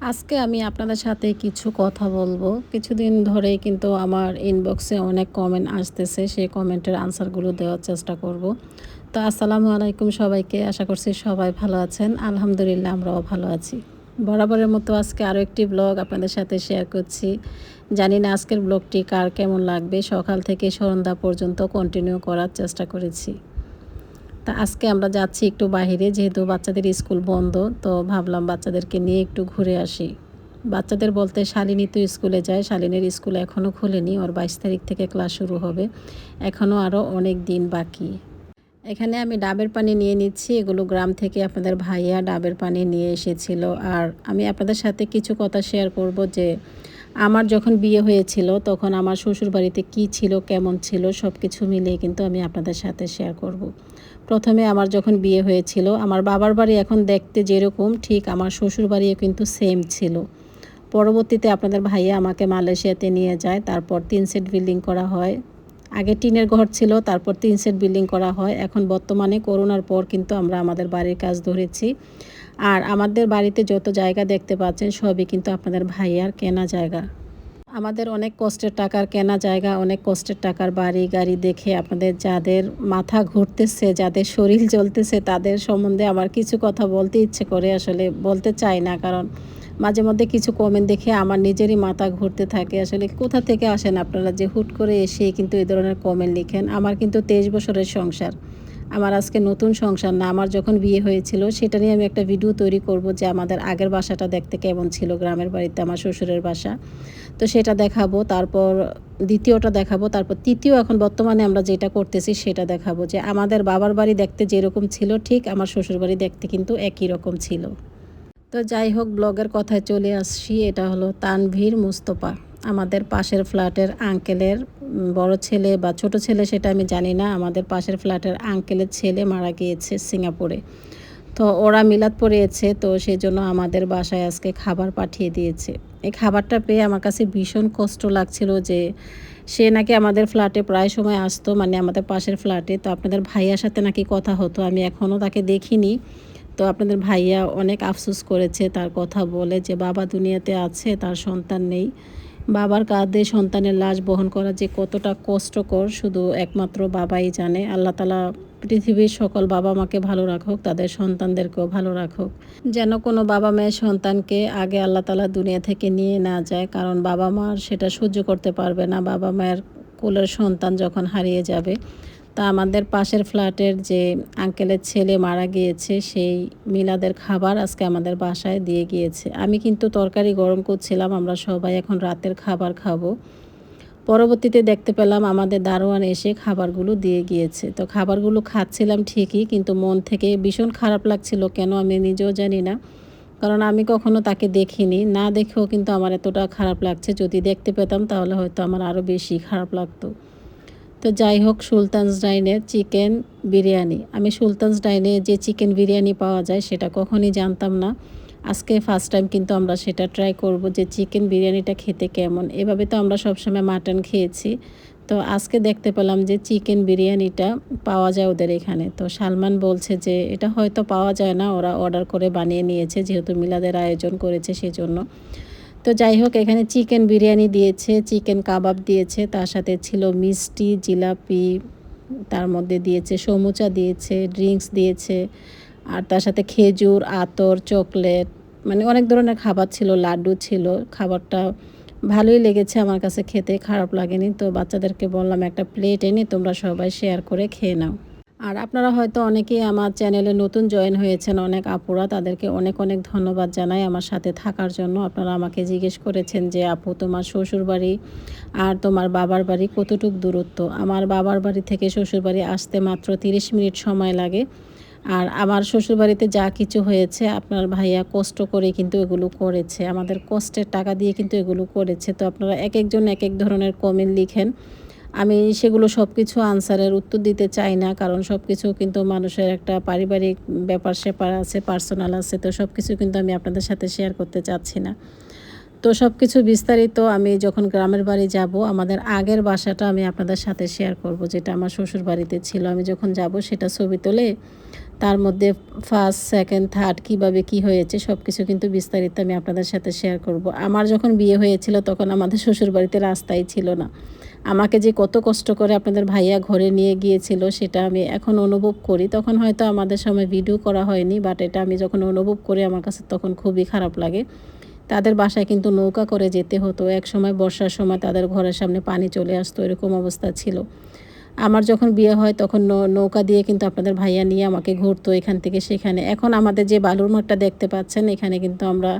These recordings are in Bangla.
আজকে আমি আপনাদের সাথে কিছু কথা বলব। কিছুদিন ধরেই কিন্তু আমার ইনবক্সে অনেক কমেন্ট আসতেছে, সেই কমেন্টের আনসারগুলো দেওয়ার চেষ্টা করব। তো আসসালামু আলাইকুম সবাইকে, আশা করছি সবাই ভালো আছেন। আলহামদুলিল্লাহ আমরাও ভালো আছি। বরাবরের মতো আজকে আরও একটি ব্লগ আপনাদের সাথে শেয়ার করছি। জানি না আজকের ব্লগটি কার কেমন লাগবে, সকাল থেকে সন্ধ্যা পর্যন্ত কন্টিনিউ করার চেষ্টা করেছি। তা আজকে আমরা যাচ্ছি একটু বাহিরে যেহেতু বাচ্চাদের স্কুল বন্ধ, তো ভাবলাম বাচ্চাদেরকে নিয়ে একটু ঘুরে আসি। বাচ্চাদের বলতে শালিনী তো স্কুলে যায়, শালিনীর স্কুল এখনও খুলেনি, ওর বাইশ তারিখ থেকে ক্লাস শুরু হবে। এখনও আরও অনেক দিন বাকি। এখানে আমি ডাবের পানি নিয়ে নিচ্ছি, এগুলো গ্রাম থেকে আপনাদের ভাইয়া ডাবের পানি নিয়ে এসেছিল। আর আমি আপনাদের সাথে কিছু কথা শেয়ার করব যে, আমার যখন বিয়ে হয়েছিল, তখন আমার শ্বশুর বাড়িতে কী ছিল, কেমন ছিল সব কিছু মিলিয়ে কিন্তু আমি আপনাদের সাথে শেয়ার করব। প্রথমে আমার যখন বিয়ে হয়েছিল, আমার বাবার বাড়ি এখন দেখতে যেরকম, ঠিক আমার শ্বশুর বাড়িও কিন্তু সেম ছিল। পরবর্তীতে আপনাদের ভাইয়া আমাকে মালয়েশিয়াতে নিয়ে যায়, তারপর তিন সেট বিল্ডিং করা হয়। আগে টিনের ঘর ছিল, তারপর তিন সেট বিল্ডিং করা হয়। এখন বর্তমানে করোনার পর কিন্তু আমরা আমাদের বাড়ির কাজ ধরেছি। আর আমাদের বাড়িতে যত জায়গা দেখতে পাচ্ছেন, সবই কিন্তু আপনাদের ভাইয়ার কেনা জায়গা। আমাদের অনেক কষ্টের টাকার কেনা জায়গা, অনেক কষ্টের টাকার বাড়ি, গাড়ি দেখে আপনাদের যাদের মাথা ঘুরতেছে, যাদের শরীর জ্বলতেছে, তাদের সম্বন্ধে আমার কিছু কথা বলতে ইচ্ছে করে আসলে বলতে চাই না। কারণ মাঝে মধ্যে কিছু কমেন্ট দেখে আমার নিজেরই মাথা ঘুরতে থাকে। আসলে কোথা থেকে আসেন আপনারা যে হুট করে এসে কিন্তু এই ধরনের কমেন্ট লিখেন? আমার কিন্তু তেইশ বছরের সংসার। আমার আজকে নতুন সংসার না, আমার যখন বিয়ে হয়েছিল, সেটা নিয়ে আমি একটা ভিডিও তৈরি করব যে আমাদের আগের বাসাটা দেখতে কেমন ছিল, গ্রামের বাড়িতে, আমার শ্বশুরের বাসা। তো সেটা দেখাবো, তারপর দ্বিতীয়টা দেখাবো, তারপর তৃতীয় এখন বর্তমানে আমরা যেটা করতেছি সেটা দেখাবো যে আমাদের বাবার বাড়ি দেখতে যেরকম ছিল, ঠিক আমার শ্বশুর বাড়ি দেখতে কিন্তু একই রকম ছিল। তো যাই হোক, ব্লগের কথায় চলে আসছি, এটা হলো তানভীর মুস্তফা। আমাদের পাশের ফ্ল্যাটের আঙ্কেলের বড় ছেলে বা ছোট ছেলে সেটা আমি জানি না। আমাদের পাশের ফ্ল্যাটের আঙ্কেলের ছেলে মারা গিয়েছে সিঙ্গাপুরে। তো ওরা মিলাদ পড়িয়েছে, তো সেই জন্য আমাদের বাসায় আজকে খাবার পাঠিয়ে দিয়েছে। এই খাবারটা পেয়ে আমার কাছে ভীষণ কষ্ট লাগছিল যে সে নাকি আমাদের ফ্ল্যাটে প্রায় সময় আসতো মানে আমাদের পাশের ফ্ল্যাটে। তো আপনাদের ভাইয়ার সাথে নাকি কথা হতো, আমি এখনও তাকে দেখিনি। তো আপনাদের ভাইয়া অনেক আফসোস করেছে, তার কথা বলে যে বাবা দুনিয়াতে আছে, তার সন্তান নেই। বাবার কাঁধে সন্তানের লাশ বহন করা যে কতটা কষ্টকর, শুধু একমাত্র বাবাই জানে। আল্লাহ তালা পৃথিবীর সকল বাবা মাকে ভালো রাখুক, তাদের সন্তানদেরকেও ভালো রাখুক। যেন কোনো বাবা মায়ের সন্তানকে আগে আল্লাহ তালা দুনিয়া থেকে নিয়ে না যায়, কারণ বাবা মার সেটা সহ্য করতে পারবে না। বাবা মায়ের কোলের সন্তান যখন হারিয়ে যাবে তা আমাদের পাশের ফ্ল্যাটের যে আঙ্কেলের ছেলে মারা গিয়েছে, সেই মিলাদের খাবার আজকে আমাদের বাসায় দিয়ে গিয়েছে। আমি কিন্তু তরকারি গরম করছিলাম, আমরা সবাই এখন রাতের খাবার খাব। পরবর্তীতে দেখতে পেলাম আমাদের দারোয়ান এসে খাবারগুলো দিয়ে গিয়েছে। তো খাবারগুলো খাচ্ছিলাম ঠিকই, কিন্তু মন থেকে ভীষণ খারাপ লাগছিল, কেন আমি নিজেও জানি না। কারণ আমি কখনো তাকে দেখিনি। না দেখেও কিন্তু আমার এতটা খারাপ লাগছে। যদি দেখতে পেতাম তাহলে হয়তো আমার আরও বেশি খারাপ লাগতো। তো যাই হোক, সুলতানস ডাইনে চিকেন বিরিয়ানি। আমি সুলতানস ডাইনে যে চিকেন বিরিয়ানি পাওয়া যায়, সেটা কখনই জানতাম না। আজকে ফার্স্ট টাইম কিন্তু আমরা সেটা ট্রাই করব যে চিকেন বিরিয়ানিটা খেতে কেমন। এভাবে তো আমরা সবসময় মাটন খেয়েছি। তো আজকে দেখতে পেলাম যে চিকেন বিরিয়ানিটা পাওয়া যায় ওদের এখানে। তো সালমান বলছে যে এটা হয়তো পাওয়া যায় না, ওরা অর্ডার করে বানিয়ে নিয়েছে, যেহেতু মিলাদের আয়োজন করেছে সেজন্য। তো যাই হোক, এখানে চিকেন বিরিয়ানি দিয়েছে, চিকেন কাবাব দিয়েছে, তার সাথে ছিল মিষ্টি, জিলাপি, তার মধ্যে দিয়েছে সমুচা দিয়েছে, ড্রিঙ্কস দিয়েছে, আর তার সাথে খেজুর, আতর, চকলেট মানে অনেক ধরনের খাবার ছিল, লাড্ডু ছিল, খাবারটা ভালোই লেগেছে আমার কাছে খেতে, খারাপ লাগেনি, তো বাচ্চাদেরকে বললাম একটা প্লেট এনে তোমরা সবাই শেয়ার করে খেয়ে নাও। আর আপনারা হয়তো অনেকেই আমার চ্যানেলে নতুন জয়েন হয়েছেন, অনেক আপুরা। তাদেরকে অনেক অনেক ধন্যবাদ জানাই আমার সাথে থাকার জন্য। আপনারা আমাকে জিজ্ঞেস করেছেন যে, আপু, তোমার শ্বশুর বাড়ি আর তোমার বাবার বাড়ি কতটুক দূরত্ব? আমার বাবার বাড়ি থেকে শ্বশুর বাড়ি আসতে মাত্র 30 মিনিট সময় লাগে। আর আমার শ্বশুরবাড়িতে যা কিছু হয়েছে, আপনার ভাইয়া কষ্ট করে কিন্তু এগুলো করেছে। আমাদের কষ্টের টাকা দিয়ে কিন্তু এগুলো করেছে। তো আপনারা এক একজন এক এক ধরনের কমেন্ট লিখেন। আমি সেগুলো সব কিছু আনসারের উত্তর দিতে চাই না, কারণ সব কিছু কিন্তু মানুষের একটা পারিবারিক ব্যাপার স্যাপার আছে, পার্সোনাল আছে, তো সব কিছু কিন্তু আমি আপনাদের সাথে শেয়ার করতে চাচ্ছি না। তো সব কিছু বিস্তারিত আমি যখন গ্রামের বাড়ি যাব, আমাদের আগের বাসাটা আমি আপনাদের সাথে শেয়ার করব, যেটা আমার শ্বশুর বাড়িতে ছিল। আমি যখন যাব, সেটা ছবি তোলে তার মধ্যে ফার্স্ট সেকেন্ড থার্ড কীভাবে কি হয়েছে সব কিছু কিন্তু বিস্তারিত আমি আপনাদের সাথে শেয়ার করব। আমার যখন বিয়ে হয়েছিল, তখন আমাদের শ্বশুর বাড়িতে রাস্তাই ছিল না। আমাকে যে কত কষ্ট করে আপনাদের ভাইয়া ঘরে নিয়ে গিয়েছিল সেটা আমি এখন অনুভব করি। তখন হয়তো আমাদের সময় ভিডিও করা হয়নি বাট এটা আমি যখন অনুভব করি আমার কাছে তখন খুবই খারাপ লাগে। তাদের বাসায় কিন্তু নৌকা করে যেতে হতো, এক সময় বর্ষার সময় তাদের ঘরের সামনে পানি চলে আসতো, এরকম অবস্থা ছিল। আমার যখন বিয়ে হয় তখন নৌকা দিয়ে কিন্তু আপনাদের ভাইয়া নিয়ে আমাকে ঘুরতো এখান থেকে সেখানে। এখন আমাদের যে বালুর মাঠটা দেখতে পাচ্ছেন, এখানে কিন্তু আমরা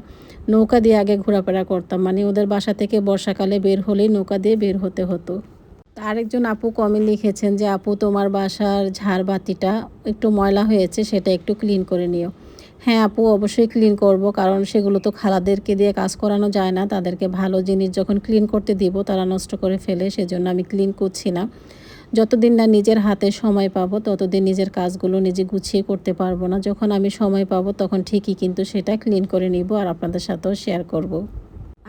নৌকা দিয়ে আগে ঘোরাফেরা করতাম। মানে ওদের বাসা থেকে বর্ষাকালে বের হলেই নৌকা দিয়ে বের হতে হতো। আরেকজন আপু কমে লিখেছেন যে, আপু, তোমার বাসার ঝাড়বাতিটা একটু ময়লা হয়েছে, সেটা একটু ক্লিন করে নিও। হ্যাঁ আপু, অবশ্যই ক্লিন করব, কারণ সেগুলো তো খালাদেরকে দিয়ে কাজ করানো যায় না। তাদেরকে ভালো জিনিস যখন ক্লিন করতে দিব, তারা নষ্ট করে ফেলে, সেজন্য আমি ক্লিন করছি না। যতদিন না নিজের হাতে সময় পাবো, ততদিন নিজের কাজগুলো নিজে গুছিয়ে করতে পারব না যখন আমি সময় পাবো, তখন ঠিকই কিন্তু সেটা ক্লিন করে নিব আর আপনাদের সাথেও শেয়ার করব।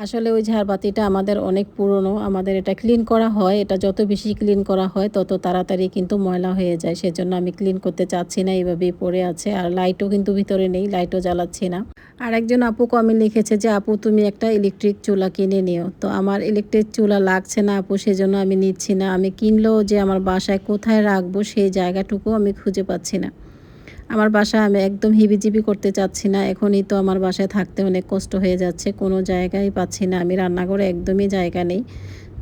আসলে ওই ঝাড়বাতিটা আমাদের অনেক পুরনো, আমাদের এটা ক্লিন করা হয়, এটা যত বেশি ক্লিন করা হয় তত তাড়াতাড়ি কিন্তু ময়লা হয়ে যায়, সেজন্য আমি ক্লিন করতে চাচ্ছি না এইভাবেই পড়ে আছে, আর লাইটও কিন্তু ভিতরে নেই লাইটও জ্বালাচ্ছি না। আর একজন আপু কমে লিখেছে যে, আপু, তুমি একটা ইলেকট্রিক চুলা কিনে নিও। তো আমার ইলেকট্রিক চুলা লাগছে না আপু, সেজন্য আমি নিচ্ছি না। আমি কিনলেও যে আমার বাসায় কোথায় রাখব, সেই জায়গাটুকু আমি খুঁজে পাচ্ছি না। আমার বাসায় আমি একদম হিবিজিবি করতে চাচ্ছি না। এখনই তো আমার বাসায় থাকতে অনেক কষ্ট হয়ে যাচ্ছে। কোনো জায়গায় পাচ্ছি না। আমি রান্নাঘরে একদমই জায়গা নেই।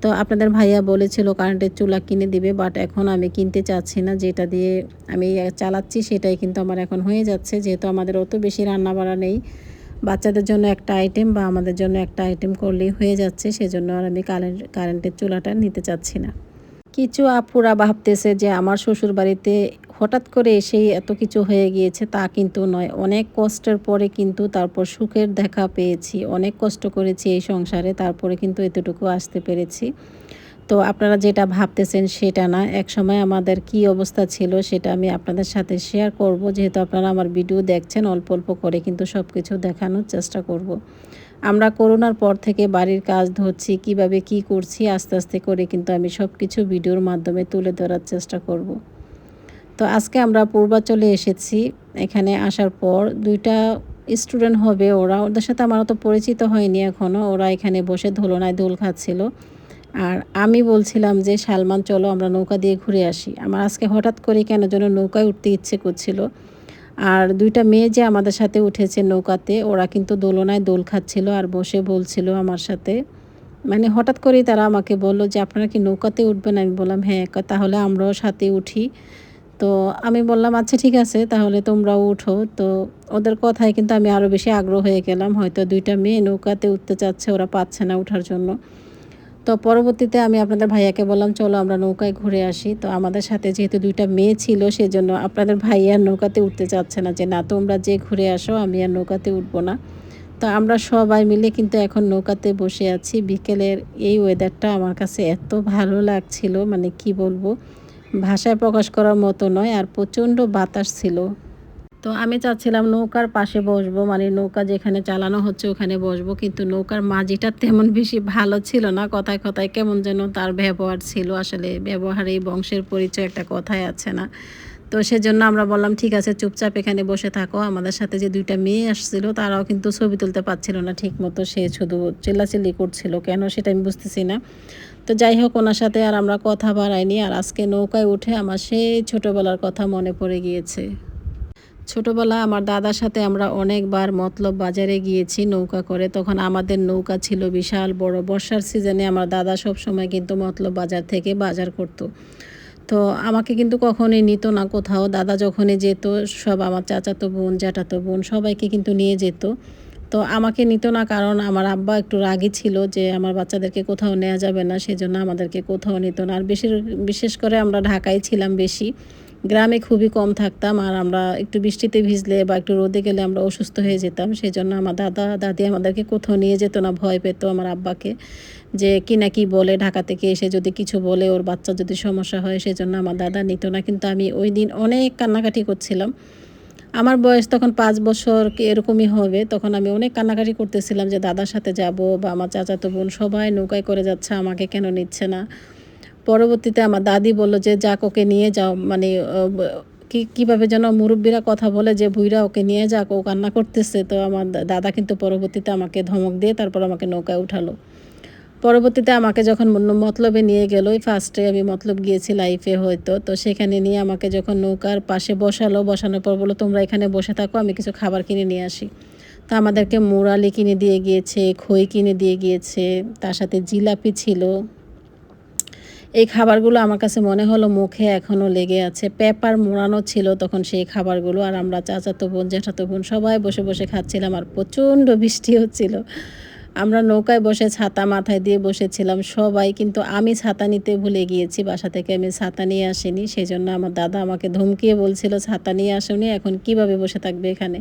তো আপনাদের ভাইয়া বলেছিল কারেন্টের চুলা কিনে দিবে বাট এখন আমি কিনতে চাচ্ছি না। যেটা দিয়ে আমি চালাচ্ছি সেটাই কিন্তু আমার এখন হয়ে যাচ্ছে। যেহেতু আমাদের অত বেশি রান্না বাড়া নেই। বাচ্চাদের জন্য একটা আইটেম বা আমাদের জন্য একটা আইটেম করলেই হয়ে যাচ্ছে। সেজন্য আর আমি কারেন্ট কারেন্টের চুলাটা নিতে চাচ্ছি না। কিছু আপুরা ভাবতেছে যে আমার শ্বশুর বাড়িতে হঠাৎ করে এসেই এত কিছু হয়ে গিয়েছে তা কিন্তু নয়। অনেক কষ্টের পরে কিন্তু তারপর সুখের দেখা পেয়েছি। অনেক কষ্ট করেছি এই সংসারে, তারপরে কিন্তু এতটুকু আসতে পেরেছি। তো আপনারা যেটা ভাবতেছেন সেটা না। এক সময় আমাদের কি অবস্থা ছিল সেটা আমি আপনাদের সাথে শেয়ার করব। যেহেতু আপনারা আমার ভিডিও দেখছেন, অল্প অল্প করে কিন্তু সব কিছু দেখানোর চেষ্টা করব। আমরা করোনার পর থেকে বাড়ির কাজ ধরছি, কীভাবে কি করছি, আস্তে আস্তে করে কিন্তু আমি সব কিছু ভিডিওর মাধ্যমে তুলে ধরার চেষ্টা করব। তো আজকে আমরা পূর্বাচলে এসেছি। এখানে আসার পর দুইটা স্টুডেন্ট হবে ওরা। ওদের সাথে আমার অত পরিচিত হয়নি এখনও ওরা এখানে বসে ধুলোনায় দোল খাচ্ছিল। আর আমি বলছিলাম যে, সালমান, চলো আমরা নৌকা দিয়ে ঘুরে আসি। আমার আজকে হঠাৎ করে কেন যেন নৌকায় উঠতে ইচ্ছে করছিল। আর দুইটা মেয়ে যে আমাদের সাথে উঠেছে নৌকাতে, ওরা কিন্তু দোলনায় দোল খাচ্ছিল আর বসে বলছিল আমার সাথে। মানে হঠাৎ করেই তারা আমাকে বলল যে, আপনারা কি নৌকাতে উঠবেন? আমি বললাম হ্যাঁ তাহলে আমরাও সাথে উঠি। তো আমি বললাম আচ্ছা ঠিক আছে, তাহলে তোমরাও উঠো। তো ওদের কথায় কিন্তু আমি আরও বেশি আগ্রহ হয়ে গেলাম। হয়তো দুইটা মেয়ে নৌকাতে উঠতে চাচ্ছে, ওরা পাচ্ছে না ওঠার জন্য। তো পরবর্তীতে আমি আপনাদের ভাইয়াকে বললাম, চলো, আমরা নৌকায় ঘুরে আসি। তো আমাদের সাথে যেহেতু দুইটা মেয়ে ছিল, সেজন্য আপনাদের ভাইয়া নৌকাতে উঠতে চাচ্ছে না যে, না, তোমরা যে ঘুরে আসো, আমি আর নৌকাতে উঠবো না। তো আমরা সবাই মিলে কিন্তু এখন নৌকাতে বসে আছি। বিকেলের এই ওয়েদারটা আমার কাছে এত ভালো লাগছিল মানে কি বলব? ভাষায় প্রকাশ করার মতো নয় আর প্রচণ্ড বাতাস ছিল। তো আমি চাচ্ছিলাম নৌকার পাশে বসবো মানে নৌকা যেখানে চালানো হচ্ছে ওখানে বসবো, কিন্তু নৌকার মাঝিটা তেমন বেশি ভালো ছিল না। কথায় কথায় কেমন যেন তার ব্যবহার ছিল। আসলে ব্যবহার বংশের পরিচয় একটা কথাই আছে না। তো সেজন্য আমরা বললাম, ঠিক আছে, চুপচাপ এখানে বসে থাকো। আমাদের সাথে যে দুইটা মেয়ে আসছিল, তারাও কিন্তু ছবি তুলতে পারছিল না ঠিক মতো সে শুধু চিল্লাচিল্লি করছিল। কেন সেটা আমি বুঝতেছি না। তো যাই হোক, ওনার সাথে আর আমরা কথা বাড়াইনি। আর আজকে নৌকায় উঠে আমার সেই ছোটোবেলার কথা মনে পড়ে গিয়েছে। ছোটোবেলা আমার দাদার সাথে আমরা অনেকবার মতলব বাজারে গিয়েছি নৌকা করে। তখন আমাদের নৌকা ছিল বিশাল বড়। বর্ষার সিজনে আমার দাদা সব সময় কিন্তু মতলব বাজার থেকে বাজার করতো। তো আমাকে কিন্তু কখনোই নিত না কোথাও। দাদা যখনই যেত, সব আমার চাচাতো বোন, জ্যাঠাতো বোন সবাইকে কিন্তু নিয়ে যেত। তো আমাকে নিত না কারণ আমার আব্বা একটু রাগি ছিল যে আমার বাচ্চাদেরকে কোথাও নেওয়া যাবে না, সেজন্য আমাদেরকে কোথাও নিত না। আর বেশি বিশেষ করে আমরা ঢাকায় ছিলাম বেশি। গ্রামে খুবই কম থাকতাম আর আমরা একটু বৃষ্টিতে ভিজলে বা একটু রোদে গেলে আমরা অসুস্থ হয়ে যেতাম সেই জন্য আমার দাদা, দাদি আমাদেরকে কোথাও নিয়ে যেত না, ভয় পেত আমার আব্বাকে যে কি না কি বলে ঢাকা থেকে এসে যদি কিছু বলে, ওর বাচ্চা যদি সমস্যা হয়, সেজন্য আমার দাদা নিত না। কিন্তু আমি ওই দিন অনেক কান্নাকাটি করছিলাম। আমার বয়স তখন পাঁচ বছর এরকমই হবে, তখন আমি অনেক কান্নাকাটি করতেছিলাম যে দাদার সাথে যাব বা আমার চাচাতো বোন সবাই নৌকায় করে যাচ্ছে, আমাকে কেন নিচ্ছে না। পরবর্তীতে আমার দাদি বলল যে, যাক, ওকে নিয়ে যাও। মানে কি, কীভাবে যেন মুরব্বীরা কথা বলে যে বুইরা ওকে নিয়ে যাক, ও কান্না করতেছে। তো আমার দাদা কিন্তু পরবর্তীতে আমাকে ধমক দিয়ে তারপর আমাকে নৌকায় উঠালো। পরবর্তীতে আমাকে যখন মতলবে নিয়ে গেল ফার্স্টে আমি মতলব গিয়েছি লাইফে হয়তো। তো সেখানে নিয়ে আমাকে যখন নৌকার পাশে বসালো, বসানোর পর বলো তোমরা এখানে বসে থাকো, আমি কিছু খাবার কিনে নিয়ে আসি। তো আমাদেরকে মুরালি কিনে দিয়ে গিয়েছে, খই কিনে দিয়ে গিয়েছে, তার সাথে জিলাপি ছিল। এই খাবারগুলো আমার কাছে মনে হলো মুখে এখনও লেগে আছে। পেপার মোড়ানো ছিল তখন সেই খাবারগুলো, আর আমরা চাচাতো বোন, জ্যাঠাতো বোন সবাই বসে বসে খাচ্ছিলাম, আর প্রচণ্ড বৃষ্টি হচ্ছিল আমরা নৌকায় বসে ছাতা মাথায় দিয়ে বসেছিলাম। সবাই কিন্তু আমি ছাতা নিতে ভুলে গিয়েছি। বাসা থেকে আমি ছাতা নিয়ে আসিনি। সেই জন্য আমার দাদা আমাকে ধমকিয়ে বলছিল, ছাতা নিয়ে আসুনি, এখন কীভাবে বসে থাকবে এখানে?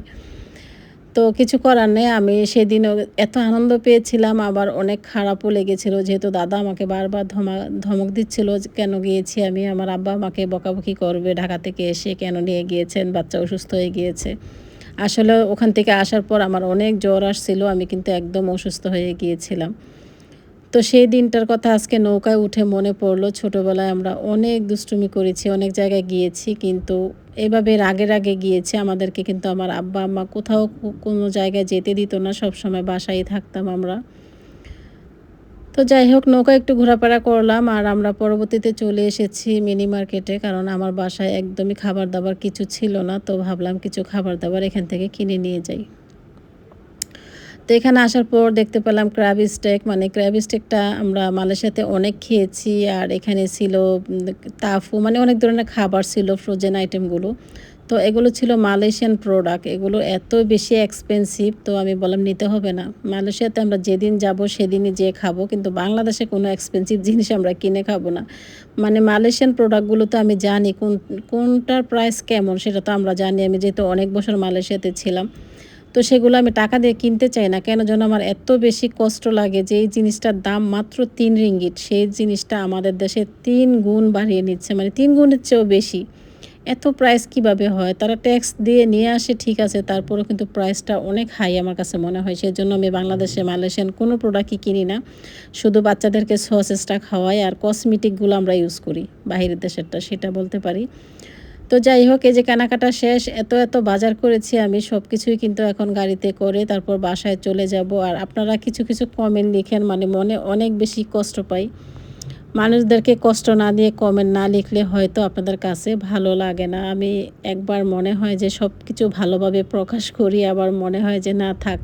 তো কিছু করার নেই। আমি সেদিনও এত আনন্দ পেয়েছিলাম, আবার অনেক খারাপও লেগেছিল। যেহেতু দাদা আমাকে বারবার ধমা, ধমক দিচ্ছিল কেন গিয়েছি আমি? আমার আব্বা আমাকে বকাবকি করবে ঢাকা থেকে এসে, কেন নিয়ে গিয়েছেন? বাচ্চা অসুস্থ হয়ে গিয়েছে। আসলে ওখান থেকে আসার পর আমার অনেক জ্বর আসছিল, আমি কিন্তু একদম অসুস্থ হয়ে গিয়েছিলাম। তো সেই দিনটার কথা আজকে নৌকায় উঠে মনে পড়ল, ছোটোবেলায় আমরা অনেক দুষ্টুমি করেছি, অনেক জায়গায় গিয়েছি, কিন্তু এভাবে রাগে রাগে গিয়েছে, আমাদেরকে কিন্তু আমার আব্বা আম্মা কোথাও কোনো জায়গায় যেতে দিত না সব সময় বাসায় থাকতাম আমরা। তো যাই হোক, নৌকা একটু ঘোরাফেরা করলাম আর আমরা পরবর্তীতে চলে এসেছি মিনি মার্কেটে, কারণ আমার বাসায় একদমই খাবার দাবার কিছু ছিল না, তো ভাবলাম কিছু খাবার দাবার এখান থেকে কিনে নিয়ে যাই। তো এখানে আসার পর দেখতে পেলাম ক্র্যাব স্টেক মানে ক্র্যাব স্টেকটা আমরা মালয়েশিয়াতে অনেক খেয়েছি, আর এখানে ছিল তাফু মানে অনেক ধরনের খাবার ছিল ফ্রোজেন আইটেমগুলো তো এগুলো ছিল মালয়েশিয়ান প্রোডাক্ট এগুলো এত বেশি এক্সপেন্সিভ তো আমি বললাম নিতে হবে না। মালয়েশিয়াতে আমরা যেদিন যাব সেদিনই যেয়ে খাব, কিন্তু বাংলাদেশে কোনো এক্সপেন্সিভ জিনিস আমরা কিনে খাব না। মানে মালয়েশিয়ান প্রোডাক্টগুলো তো আমি জানি কোন, কোনটার প্রাইস কেমন, সেটা তো আমরা জানি। আমি যেহেতু অনেক বছর মালয়েশিয়াতে ছিলাম, তো সেগুলো আমি টাকা দিয়ে কিনতে চাই না। কেন যেন আমার এত বেশি কষ্ট লাগে যে এই জিনিসটার দাম মাত্র তিন রিঙ্গিট সেই জিনিসটা আমাদের দেশে তিন গুণ বাড়িয়ে নিচ্ছে মানে তিন গুণের চেয়েও বেশি। এত প্রাইস কীভাবে হয়? তারা ট্যাক্স দিয়ে নিয়ে আসে, ঠিক আছে, তারপরেও কিন্তু প্রাইসটা অনেক হাই আমার কাছে মনে হয়। সেই জন্য আমি বাংলাদেশে, মালয়েশিয়ান কোনো প্রোডাক্টই কিনি না। শুধু বাচ্চাদেরকে সসেসটা খাওয়াই আর কসমেটিকগুলো আমরা ইউজ করি, বাহিরের দেশেরটা, সেটা বলতে পারি। তো যাই হোক, এই যে কেনাকাটা শেষ, এত এত বাজার করেছি আমি সব কিছুই কিন্তু এখন গাড়িতে করে তারপর বাসায় চলে যাব। আর আপনারা কিছু কিছু কমেন্ট লিখেন মানে মনে অনেক বেশি কষ্ট পাই। মানুষদেরকে কষ্ট না দিয়ে কমেন্ট না লিখলে হয়তো আপনাদের কাছে ভালো লাগে না। আমি একবার মনে হয় যে সব কিছু ভালোভাবে প্রকাশ করি, আবার মনে হয় যে না থাক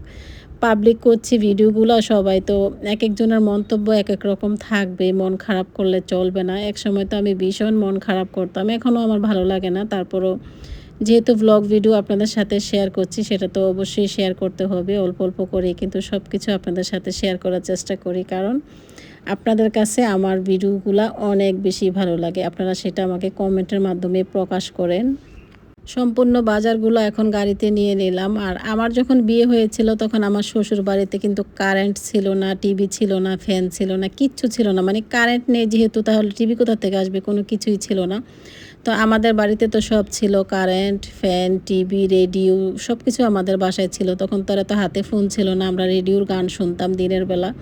পাবলিক করছি ভিডিওগুলো সবাই, তো এক একজনের মন্তব্য এক এক রকম থাকবে, মন খারাপ করলে চলবে না। এক সময় তো আমি ভীষণ মন খারাপ করতাম, এখনও আমার ভালো লাগে না। তারপরও যেহেতু ব্লগ ভিডিও আপনাদের সাথে শেয়ার করছি, সেটা তো অবশ্যই শেয়ার করতে হবে, অল্প অল্প করে কিন্তু সব কিছু আপনাদের সাথে শেয়ার করার চেষ্টা করি। কারণ আপনাদের কাছে আমার ভিডিওগুলো অনেক বেশি ভালো লাগে। আপনারা সেটা আমাকে কমেন্টের মাধ্যমে প্রকাশ করেন। সম্পূর্ণ বাজারগুলো এখন গাড়িতে নিয়ে নিলাম। আর আমার যখন বিয়ে হয়েছিল তখন আমার শ্বশুর বাড়িতে কিন্তু কারেন্ট ছিল না, টিভি ছিল না, ফ্যান ছিল না, কিচ্ছু ছিল না। মানে কারেন্ট নেই যেহেতু, তাহলে টিভি কোথা থেকে আসবে? কোনো কিছুই ছিল না। তো আমাদের বাড়িতে তো সব ছিল কারেন্ট, ফ্যান, টিভি, রেডিও সব কিছু আমাদের বাসায় ছিল। তখন তারা তো হাতে ফোন ছিল না। আমরা রেডিওর গান শুনতাম দিনের বেলা।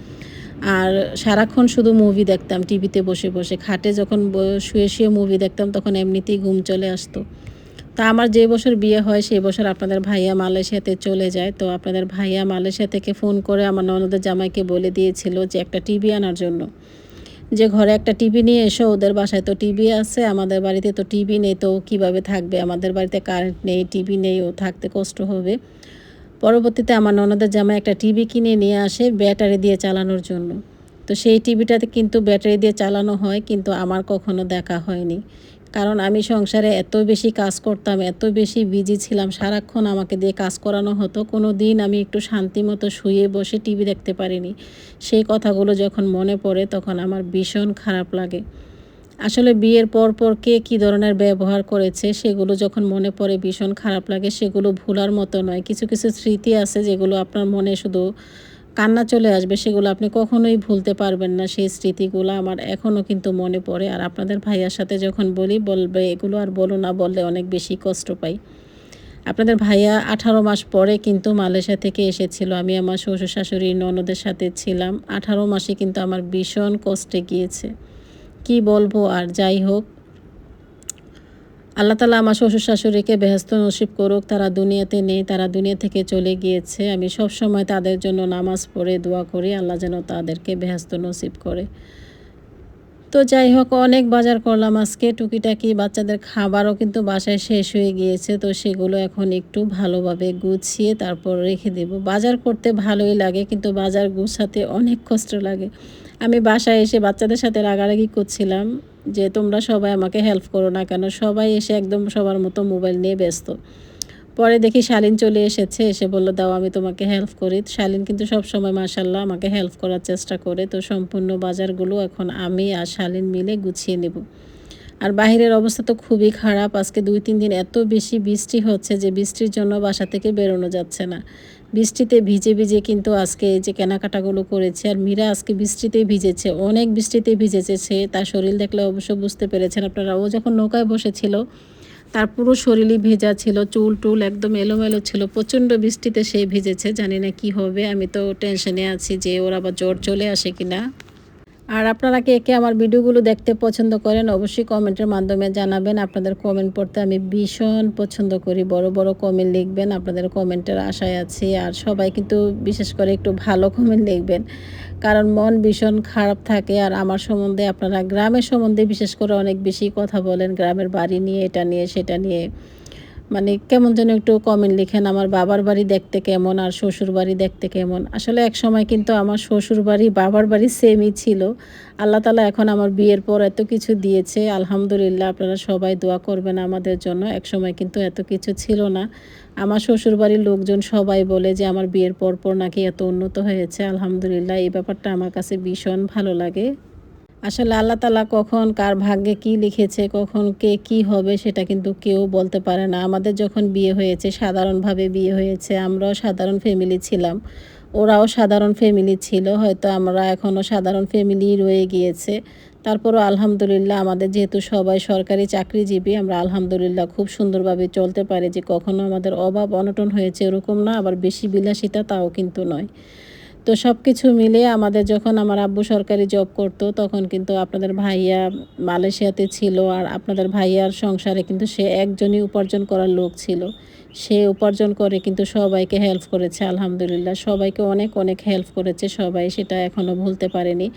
আর সারাক্ষণ শুধু মুভি দেখতাম টিভিতে বসে বসে। খাটে যখন শুয়ে শুয়ে মুভি দেখতাম, তখন এমনিতেই ঘুম চলে আসতো। তা আমার যে বছর বিয়ে হয় সেই বছর আপনাদের ভাইয়া মালয়েশিয়াতে চলে যায়। তো আপনাদের ভাইয়া মালয়েশিয়া থেকে ফোন করে আমার ননদের জামাইকে বলে দিয়েছিল যে, একটা টিভি আনার জন্য। যে ঘরে একটা টিভি নিয়ে এসো, ওদের বাসায় তো টিভি আছে, আমাদের বাড়িতে তো টিভি নেই, তো কীভাবে থাকবে? আমাদের বাড়িতে কারেন্ট নেই টিভি নেই, ও থাকতে কষ্ট হবে। পরবর্তীতে আমার ননদের জামাই একটা টিভি কিনে নিয়ে আসে ব্যাটারি দিয়ে চালানোর জন্য। তো সেই টিভিটাতে কিন্তু ব্যাটারি দিয়ে চালানো হয়, কিন্তু আমার কখনো দেখা হয়নি। কারণ আমি সংসারে এত বেশি কাজ করতাম, এত বেশি বিজি ছিলাম, সারাক্ষণ আমাকে দিয়ে কাজ করানো হতো। কোনো দিন আমি একটু শান্তি মতো শুয়ে বসে টিভি দেখতে পারিনি। সেই কথাগুলো যখন মনে পড়ে, তখন আমার ভীষণ খারাপ লাগে। আসলে বিয়ের পর পর কে কী ধরনের ব্যবহার করেছে, সেগুলো যখন মনে পড়ে ভীষণ খারাপ লাগে, সেগুলো ভুলার মতো নয়। কিছু কিছু স্মৃতি আছে যেগুলো আপনার মনে শুধু কান্না চলে আসবে, সেগুলো আপনি কখনোই ভুলতে পারবেন না। সেই স্মৃতিগুলো আমার এখনও কিন্তু মনে পড়ে। আর আপনাদের ভাইয়ার সাথে যখন বলি, বলবে, এগুলো আর বলো না, বললে অনেক বেশি কষ্ট পাই। আপনাদের ভাইয়া আঠারো মাস পরে কিন্তু মালয়েশিয়া থেকে এসেছিল। আমি আমার শ্বশুর শাশুড়ি ননদের সাথে ছিলাম। আঠারো মাসে কিন্তু আমার ভীষণ কষ্টে গিয়েছে। কি বলব আর যাই হোক। আল্লাহ তালা আমার শ্বশুর শাশুড়িকে বেহস্ত নসিব করুক, তারা দুনিয়াতে নেই, তারা দুনিয়া থেকে চলে গিয়েছে। আমি সব সময় তাদের জন্য নামাজ পড়ে দোয়া করি, আল্লাহ যেন তাদেরকে বেহস্ত নসিব করে। তো যাই হোক, অনেক বাজার করলাম আজকে। টুকিটাকি বাচ্চাদের খাবারও কিন্তু বাসায় শেষ হয়ে গিয়েছে, তো সেগুলো এখন একটু ভালোভাবে গুছিয়ে তারপর রেখে দেব। বাজার করতে ভালোই লাগে, কিন্তু বাজার গুছাতে অনেক কষ্ট লাগে। আমি বাসায় এসে বাচ্চাদের সাথে রাগারাগি করছিলাম যে তোমরা সবাই আমাকে হেল্প করো না কেন? সবাই এসে একদম সবার মতো মোবাইল নিয়ে ব্যস্ত। পরে দেখি শালিন চলে এসেছে, এসে বলল, দাও, আমি তোমাকে হেল্প করি। শালিন কিন্তু সব সময় মাসাল্লাহ আমাকে হেল্প করার চেষ্টা করে। তো সম্পূর্ণ বাজারগুলো এখন আমি আর শালিন মিলে গুছিয়ে নেব। আর বাহিরের অবস্থা তো খুবই খারাপ। আজকে দুই, তিন দিন এত বেশি বৃষ্টি হচ্ছে যে বৃষ্টির জন্য বাসা থেকে বেরোনো যাচ্ছে না। বৃষ্টিতে ভিজে ভিজে কিন্তু আজকে এই যে কেনাকাটাগুলো করেছে, আর মীরা আজকে বৃষ্টিতেই ভিজেছে, অনেক বৃষ্টিতে ভিজেছে। সে তার শরীর দেখলে অবশ্য বুঝতে পেরেছেন আপনারা। ও যখন নৌকায় বসেছিল তার পুরো শরীরই ভেজা ছিল, চুল টুল একদম এলোমেলো ছিল, প্রচণ্ড বৃষ্টিতে সে ভিজেছে, জানি না কি হবে, আমি তো টেনশনে আছি যে ওর আবার জ্বর চলে আসে কি না আর আপনারা কে কে আমার ভিডিওগুলো দেখতে পছন্দ করেন, অবশ্যই কমেন্টের মাধ্যমে জানাবেন, আপনাদের কমেন্ট পড়তে আমি ভীষণ পছন্দ করি, বড় বড় কমেন্ট লিখবেন, আপনাদের কমেন্টের আশায় আছি, আর সবাই কিন্তু বিশেষ করে একটু ভালো কমেন্ট লিখবেন। কারণ মন ভীষণ খারাপ থাকে আর আমার সম্বন্ধে আপনারা গ্রামের সম্বন্ধে বিশেষ করে অনেক বেশি কথা বলেন, গ্রামের বাড়ি নিয়ে, এটা নিয়ে, সেটা নিয়ে। মানে কেমন যেন একটু কমেন্ট লিখেন, আমার বাবার বাড়ি দেখতে কেমন আর শ্বশুর বাড়ি দেখতে কেমন। আসলে এক সময় কিন্তু আমার শ্বশুর বাড়ি, বাবার বাড়ি সেমই ছিল। আল্লাহ তালা এখন আমার বিয়ের পর এত কিছু দিয়েছে, আলহামদুলিল্লাহ আপনারা সবাই দোয়া করবেন আমাদের জন্য। এক সময় কিন্তু এত কিছু ছিল না। আমার শ্বশুর বাড়ির লোকজন সবাই বলে যে আমার বিয়ের পর পর নাকি এত উন্নত হয়েছে, আলহামদুলিল্লাহ। এই ব্যাপারটা আমার কাছে ভীষণ ভালো লাগে। আসলে আল্লাহ তালা কখন কার ভাগ্যে কি লিখেছে, কখন কে কি হবে সেটা কিন্তু কেউ বলতে পারে না। আমাদের যখন বিয়ে হয়েছে, সাধারণভাবে বিয়ে হয়েছে, আমরাও সাধারণ ফ্যামিলি ছিলাম। ওরাও সাধারণ ফ্যামিলি ছিল, হয়তো আমরা এখনও সাধারণ ফ্যামিলি রয়ে গিয়েছে। তারপরও আলহামদুলিল্লাহ আমাদের যেহেতু সবাই সরকারি চাকরিজীবী, আমরা আলহামদুলিল্লাহ খুব সুন্দরভাবে চলতে পারি যে কখনো আমাদের অভাব অনটন হয়েছে এরকম না, আবার বেশি বিলাসিতা তাও কিন্তু নয়। তো সব কিছু মিলে আমাদের যখন আমার আব্বু সরকারি জব করতো, তখন কিন্তু আপনাদের ভাইয়া মালয়েশিয়াতে ছিল আর আপনাদের ভাইয়ার সংসারে কিন্তু সে একজনই উপার্জন করার লোক ছিল। সে উপার্জন করে, কিন্তু সবাইকে হেল্প করেছে, আলহামদুলিল্লাহ। সবাইকে অনেক অনেক হেল্প করেছে, সবাই সেটা এখনও ভুলতে পারেনি।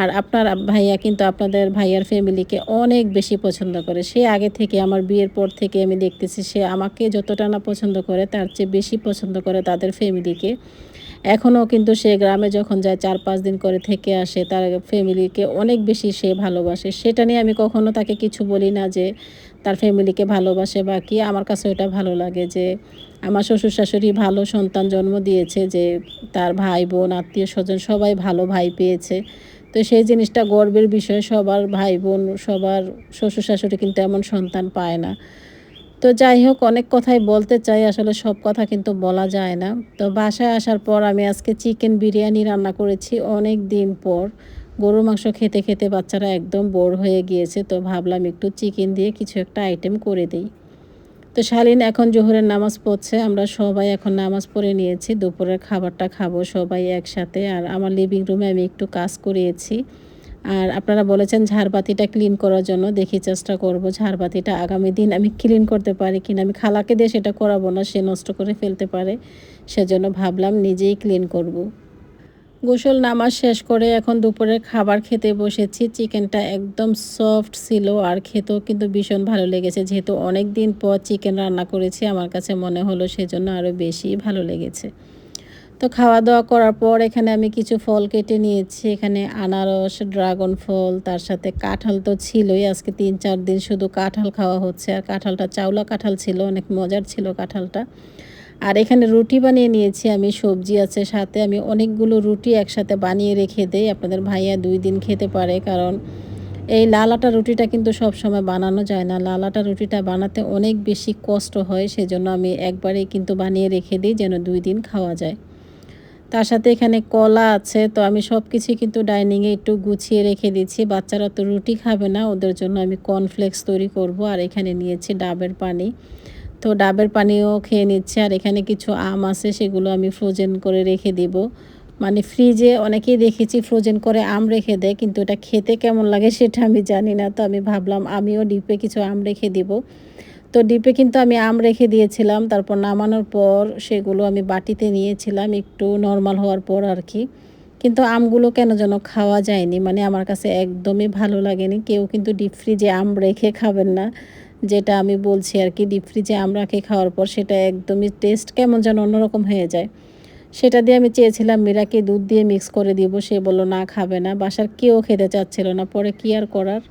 আর আপনার ভাইয়া কিন্তু আপনাদের ভাইয়ার ফ্যামিলিকে অনেক বেশি পছন্দ করে। সে আগে থেকে আমার বিয়ের পর থেকে আমি দেখতেছি, সে আমাকে যতটা না পছন্দ করে, তার চেয়ে বেশি পছন্দ করে তাদের ফ্যামিলিকে এখনও কিন্তু সে গ্রামে যখন যায় চার পাঁচ দিন করে থেকে আসে, তার ফ্যামিলিকে অনেক বেশি সে ভালোবাসে। সেটা নিয়ে আমি কখনো তাকে কিছু বলি না যে তার ফ্যামিলিকে ভালোবাসে বা কি। আমার কাছে ওটা ভালো লাগে যে আমার শ্বশুর শাশুড়ি ভালো সন্তান জন্ম দিয়েছে, যে তার ভাই, বোন, আত্মীয় স্বজন সবাই ভালো ভাই পেয়েছে। তো সেই জিনিসটা গর্বের বিষয়, সবার ভাই, বোন, সবার শ্বশুর শাশুড়ি কিন্তু এমন সন্তান পায় না। তো যাই হোক অনেক কথাই বলতে চাই। আসলে সব কথা কিন্তু বলা যায় না। তো বাসায় আসার পর আমি আজকে চিকেন বিরিয়ানি রান্না করেছি অনেক দিন পর। গরুর মাংস খেতে খেতে বাচ্চারা একদম বোর হয়ে গিয়েছে। তো ভাবলাম একটু চিকেন দিয়ে কিছু একটা আইটেম করে দিই। তো শালীন এখন জোহরের নামাজ পড়ছে। আমরা সবাই এখন নামাজ পড়ে নিয়েছি। দুপুরের খাবারটা খাব সবাই একসাথে। আর আমার লিভিং রুমে আমি একটু কাজ করিয়েছি। আর আপনারা বলেছেন ঝাড়বাতিটা ক্লিন করার জন্য, দেখি চেষ্টা করব ঝাড়বাতিটা আগামী দিন আমি ক্লিন করতে পারি কিনা। আমি খালাকে দিয়ে সেটা করাবো না, সে নষ্ট করে ফেলতে পারে। সেজন্য ভাবলাম নিজেই ক্লিন করব। গোসল নামাজ শেষ করে এখন দুপুরের খাবার খেতে বসেছি। চিকেনটা একদম সফট ছিল আর খেতেও কিন্তু ভীষণ ভালো লেগেছে। যেহেতু অনেক দিন পর চিকেন রান্না করেছি, আমার কাছে মনে হলো সেজন্য আরও বেশি ভালো লেগেছে। তো খাওয়া দাওয়া করার পর এখানে আমি কিছু ফল কেটে নিয়েছি। এখানে আনারস, ড্রাগন ফল, তার সাথে কাঁঠাল তো ছিলই। আজকে তিন চার দিন শুধু কাঁঠাল খাওয়া হচ্ছে। আর কাঁঠালটা চাউলা কাঁঠাল ছিল, অনেক মজার ছিল কাঁঠালটা। আর এখানে রুটি বানিয়ে নিয়েছি আমি, সবজি আছে সাথে। আমি অনেকগুলো রুটি একসাথে বানিয়ে রেখে দেই। আপনাদের ভাইয়া দুই দিন খেতে পারে, কারণ এই লালাটা রুটিটা কিন্তু সব সময় বানানো যায় না। লালাটা রুটিটা বানাতে অনেক বেশি কষ্ট হয়, সেজন্য আমি একবারেই কিন্তু বানিয়ে রেখে দিই, যেন দুই দিন খাওয়া যায়। তার সাথে এখানে কলা আছে, তো আমি সব কিছুই কিন্তু ডাইনিংয়ে একটু গুছিয়ে রেখে দিচ্ছি বাচ্চারা তো রুটি খাবে না, ওদের জন্য আমি কর্নফ্লেক্স তৈরি করব আর এখানে নিয়েছি ডাবের পানি। তো ডাবের পানিও খেয়ে নিচ্ছে আর এখানে কিছু আম আছে, সেগুলো আমি ফ্রোজেন করে রেখে দিব। মানে ফ্রিজে অনেকেই দেখেছি ফ্রোজেন করে আম রেখে দেয়, কিন্তু এটা খেতে কেমন লাগে সেটা আমি জানি না, তো আমি ভাবলাম আমিও ডিপে কিছু আম রেখে দিব। তো ডিপে কিন্তু আমি আম রেখে দিয়েছিলাম, তারপর নামানোর পর সেগুলো আমি বাটিতে নিয়েছিলাম একটু নর্মাল হওয়ার পর আর কি। কিন্তু আমগুলো কেন যেন খাওয়া যায়নি মানে আমার কাছে একদমই ভালো লাগেনি। কেউ কিন্তু ডিপ ফ্রিজে আম রেখে খাবেন না, যেটা আমি বলছি আর কি ডিপ ফ্রিজে আম রাখে খাওয়ার পর সেটা একদমই টেস্ট কেমন যেন অন্যরকম হয়ে যায়। সেটা দিয়ে আমি চেয়েছিলাম মীরাকে দুধ দিয়ে মিক্স করে দিব, সে বলল, না, খাবে না। বাসার কেউ খেতে চাচ্ছিল না, পরে কি আর করার?